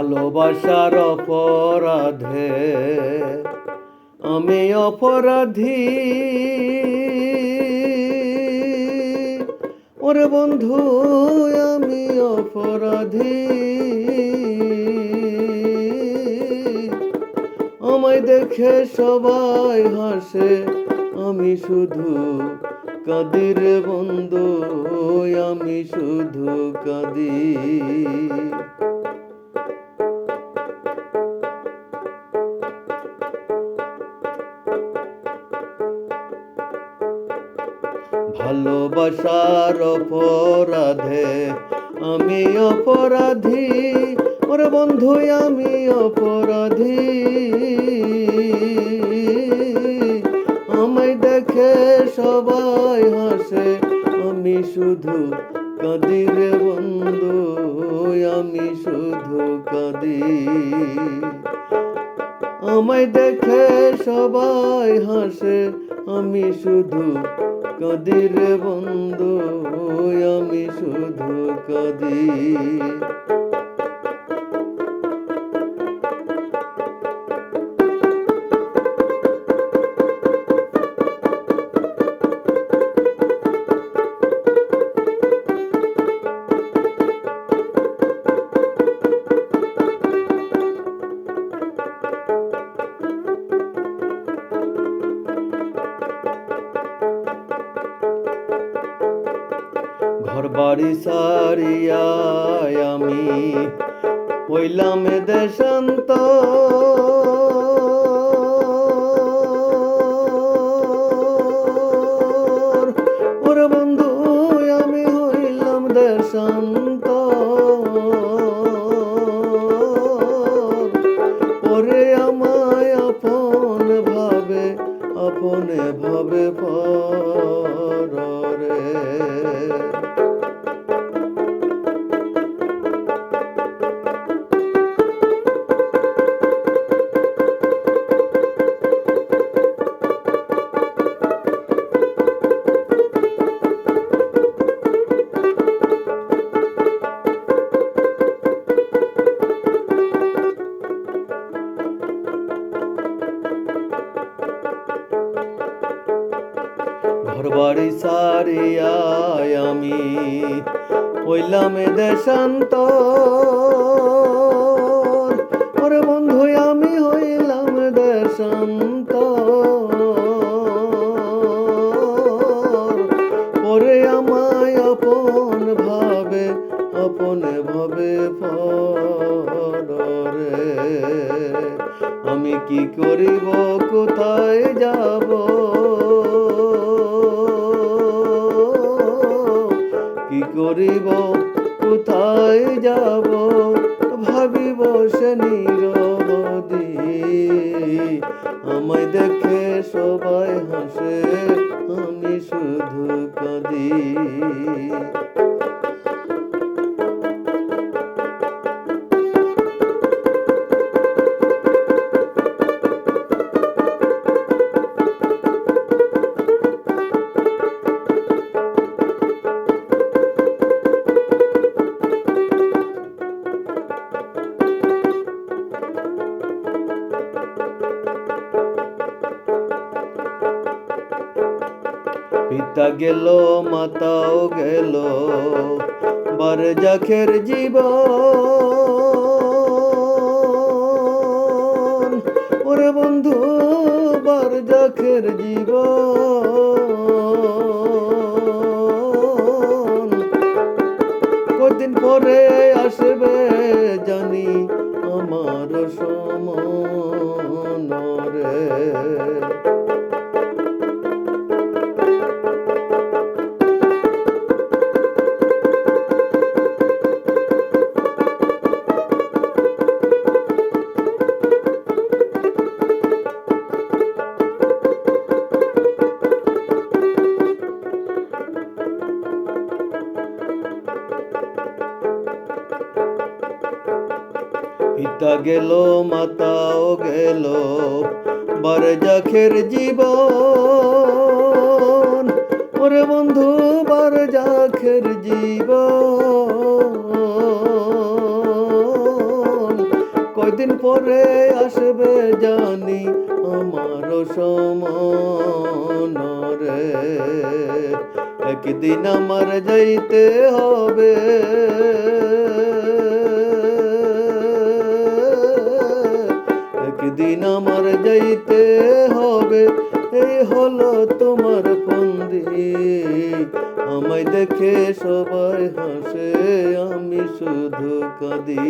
ভালোবাসার অপরাধে, আমি অপরাধী। ওরে বন্ধু, আমি অপরাধী। আমায় দেখে সবাই হাসে, আমি শুধু কাঁদি রে বন্ধু, আমি শুধু কাঁদি। ভালোবাসার অপরাধে। আমি অপরাধী, ওরে বন্ধু আমি অপরাধী। আমায় দেখে সবাই হাসে, আমি শুধু কাঁদি রে বন্ধু, আমি শুধু কাঁদি। আমায় দেখে সবাই হাসে, আমি শুধু কাঁদি রে বন্ধু আমি শুধু কাঁদি বাড়ি সারিয়ায় আমি হইলাম দেশান্ত ঘর বাড়ি সারিয়ায় আমি। হইলাম দেশান্ত ওরে বন্ধু, আমি হইলাম দেশান্ত ওরে আমায় আপন ভাবে, আপনে ভাবে পরে আমি কি করিব, কোথায় যাব? কি করিব কোথায় যাব? ভাবিব সে নিরবদি। আমায় দেখে সবাই হাসে আমি শুধু কাঁদি। পিতা গেল, মাতাও গেল বার জাখের জীবন। ওরে বন্ধু বার জাখের জীবন। কদিন পরে আসবে জানি আমার সমন রে। গেল, মাতাও গেল। বারজাখের জীবন, ওরে বন্ধু, বারজাখের জীবন। পরে আসবে জানি আমার সমান রে। একদিন আমার যাইতে হবে। একদিন আমার যাইতে হবে। এই হলো তোমার ফন্দি। আমায় দেখে সবাই হাসে, আমি শুধু কাঁদি।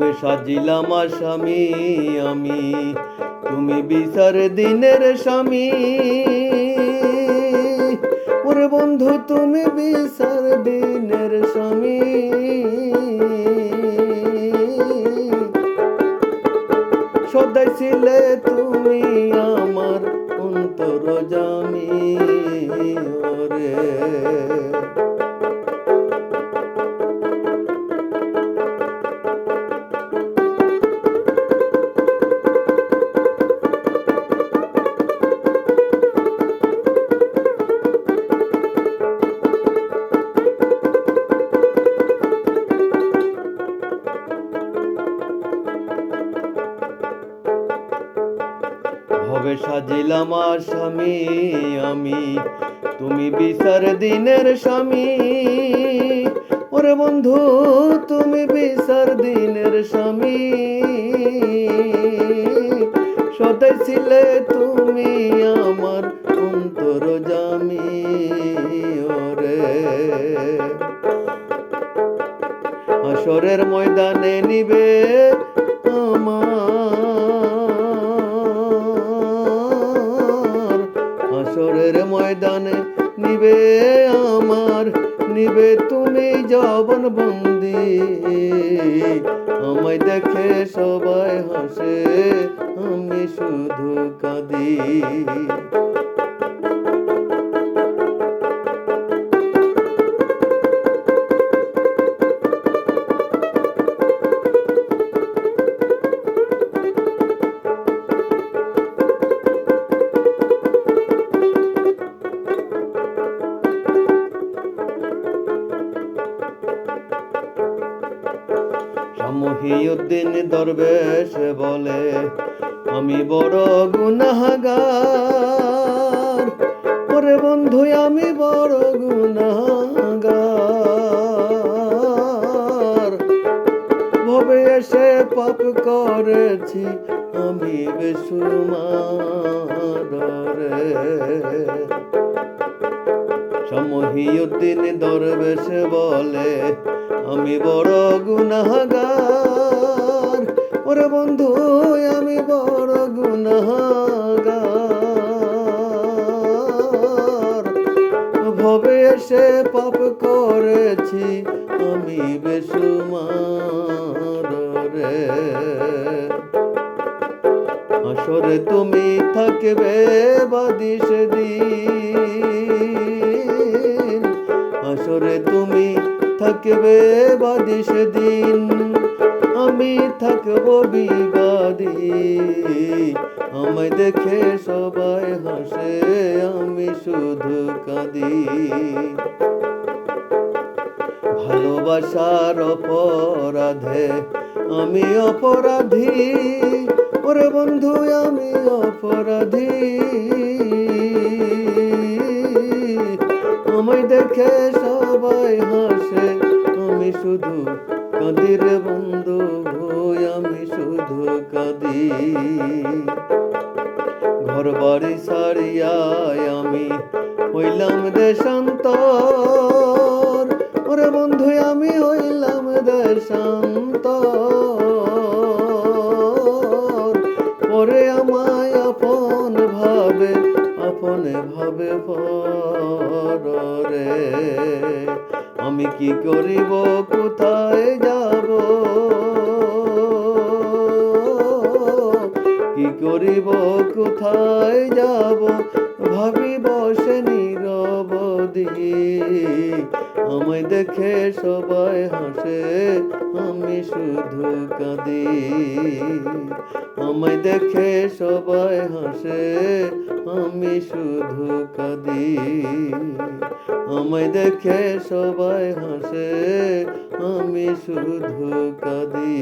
ভবে সাজিলাম আসামি আমি? তুমি বিচার দিনের স্বামী। ওরে বন্ধু, তুমি বিচার দিনের স্বামী। সদাই ছিলে তুমি আমার অন্তর জামি। ওরে সাজিলাম স্বামী, আমি। তুমি বিচার দিনের স্বামী। ওরে বন্ধু, তুমি বিচার দিনের স্বামী। সদাই ছিলে তুমি আমার অন্তর জামি, ওরে। আসরের ময়দানে নিবে জবন বন্দি। আমায় দেখে সবাই হাসে আমি শুধু কাঁদি। মহিউদ্দিন দরবেশ বলে, আমি বড় গুনাহগার। ওরে বন্ধু, আমি বড় গুনাহগার। ভবে এসে পাপ করেছি, আমি বেসুমার সমহিউদ্দিন দরবেশ বলে আমি বড় গুনাহগার। ওরে বন্ধু, আমি বড় গুনাহগার। ভবে এসে পাপ করেছি, আমি বেসুমার রে। আসরে তুমি থাকবে বাদিস দিন। আসরে তুমি থাকবে বাদিস দিন। আমি থাকব বিবাদী। আমায় দেখে সবাই হাসে, আমি শুধু কাঁদি। ভালোবাসার অপরাধে আমি অপরাধী। ওরে বন্ধু, আমি অপরাধী। আমায় দেখে কাঁদি রে বন্ধু আমি শুধু কাঁদি। ঘর বাড়ি সারিয়ায় আমি হইলাম দেশান্তর। ওরে বন্ধু, আমি হইলাম দেশান্তর। পরে আমায় আপন ভাবে, আপনে ভাবে পরে আমি কি করিব কোথায় যাব? কি করিব কোথায় যাব? আমায় দেখে সবাই হাসে, আমি শুধু কাঁদি। আমায় দেখে সবাই হাসে, আমি শুধু কাঁদি। আমায় দেখে সবাই হাসে, আমি শুধু কাঁদি।